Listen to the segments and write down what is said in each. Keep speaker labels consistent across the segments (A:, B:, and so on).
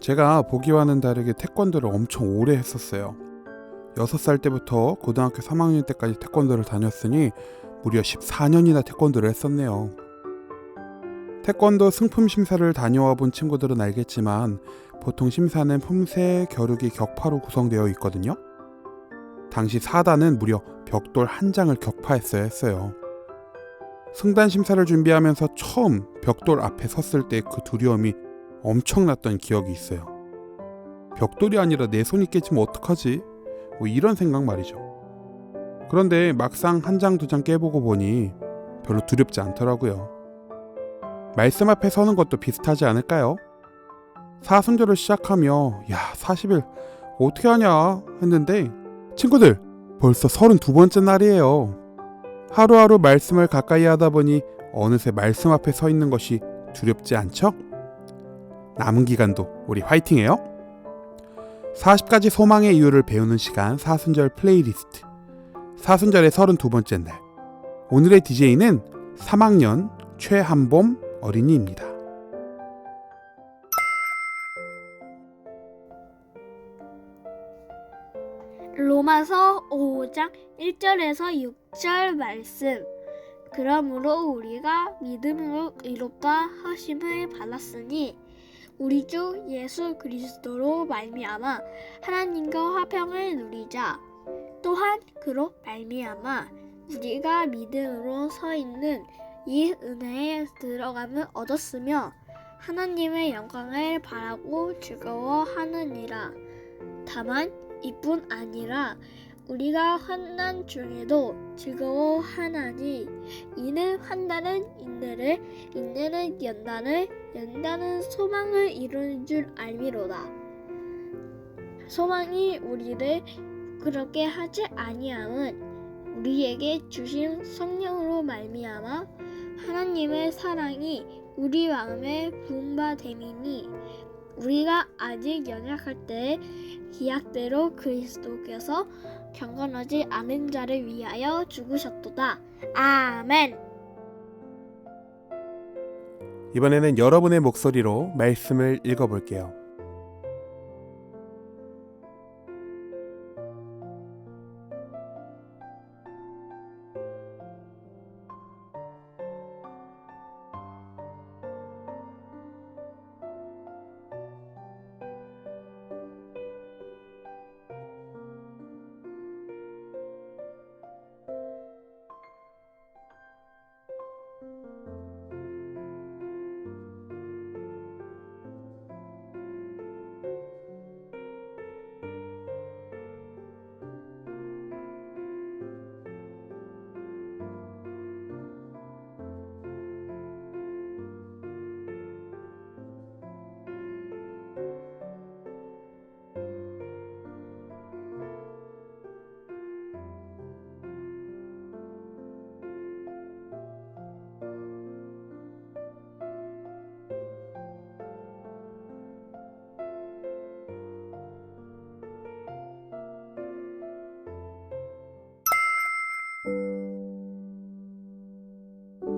A: 제가 보기와는 다르게 태권도를 엄청 오래 했었어요. 6살 때부터 고등학교 3학년 때까지 태권도를 다녔으니 무려 14년이나 태권도를 했었네요. 태권도 승품 심사를 다녀와 본 친구들은 알겠지만 보통 심사는 품새, 겨루기, 격파로 구성되어 있거든요. 당시 4단은 무려 벽돌 한 장을 격파했어야 했어요. 승단 심사를 준비하면서 처음 벽돌 앞에 섰을 때 그 두려움이 엄청났던 기억이 있어요. 벽돌이 아니라 내 손이 깨지면 어떡하지? 뭐 이런 생각 말이죠. 그런데 막상 한 장 두 장 깨보고 보니 별로 두렵지 않더라고요. 말씀 앞에 서는 것도 비슷하지 않을까요? 사순절을 시작하며 야 40일 어떻게 하냐 했는데 친구들 벌써 32번째 날이에요. 하루하루 말씀을 가까이 하다 보니 어느새 말씀 앞에 서 있는 것이 두렵지 않죠? 남은 기간도 우리 화이팅해요. 40가지 소망의 이유를 배우는 시간 사순절 플레이리스트. 사순절의 32번째 날. 오늘의 DJ는 3학년 최한봄 어린이입니다.
B: 로마서 5장 1절에서 6절 말씀. 그러므로 우리가 믿음으로 의롭다 하심을 받았으니 우리 주 예수 그리스도로 말미암아 하나님과 화평을 누리자. 또한 그로 말미암아 우리가 믿음으로 서 있는 이 은혜에 들어감을 얻었으며 하나님의 영광을 바라고 즐거워하느니라. 다만 이뿐 아니라 우리가 환난 중에도 즐거워하나니 이는 환난은 인내를 인내는 연단을 연단은 소망을 이루는 줄 알미로다. 소망이 우리를 그렇게 하지 아니함은 우리에게 주신 성령으로 말미암아 하나님의 사랑이 우리 마음에 부음받음이니 우리가 아직 연약할 때 기약대로 그리스도께서 경건하지 않은 자를 위하여 죽으셨도다. 아멘.
A: 이번에는 여러분의 목소리로 말씀을 읽어볼게요.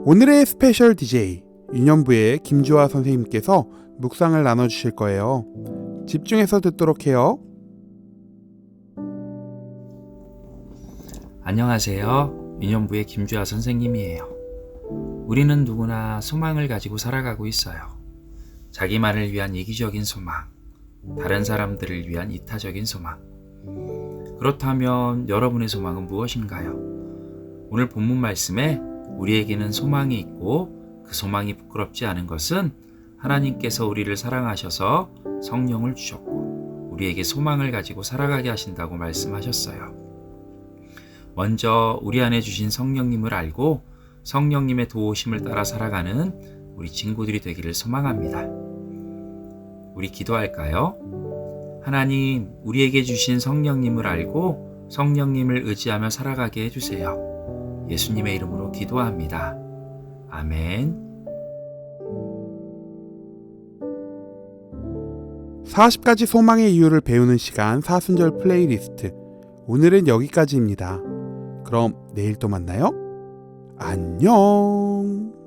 A: 오늘의 스페셜 DJ 유년부의 김주아 선생님께서 묵상을 나눠주실 거예요. 집중해서 듣도록 해요.
C: 안녕하세요. 민현부의 김주아 선생님이에요. 우리는 누구나 소망을 가지고 살아가고 있어요. 자기만을 위한 이기적인 소망, 다른 사람들을 위한 이타적인 소망. 그렇다면 여러분의 소망은 무엇인가요? 오늘 본문 말씀에 우리에게는 소망이 있고 그 소망이 부끄럽지 않은 것은 하나님께서 우리를 사랑하셔서 성령을 주셨고 우리에게 소망을 가지고 살아가게 하신다고 말씀하셨어요. 먼저 우리 안에 주신 성령님을 알고 성령님의 도우심을 따라 살아가는 우리 친구들이 되기를 소망합니다. 우리 기도할까요? 하나님, 우리에게 주신 성령님을 알고 성령님을 의지하며 살아가게 해주세요. 예수님의 이름으로 기도합니다. 아멘.
A: 40가지 소망의 이유를 배우는 시간 사순절 플레이리스트. 오늘은 여기까지입니다. 그럼 내일 또 만나요. 안녕.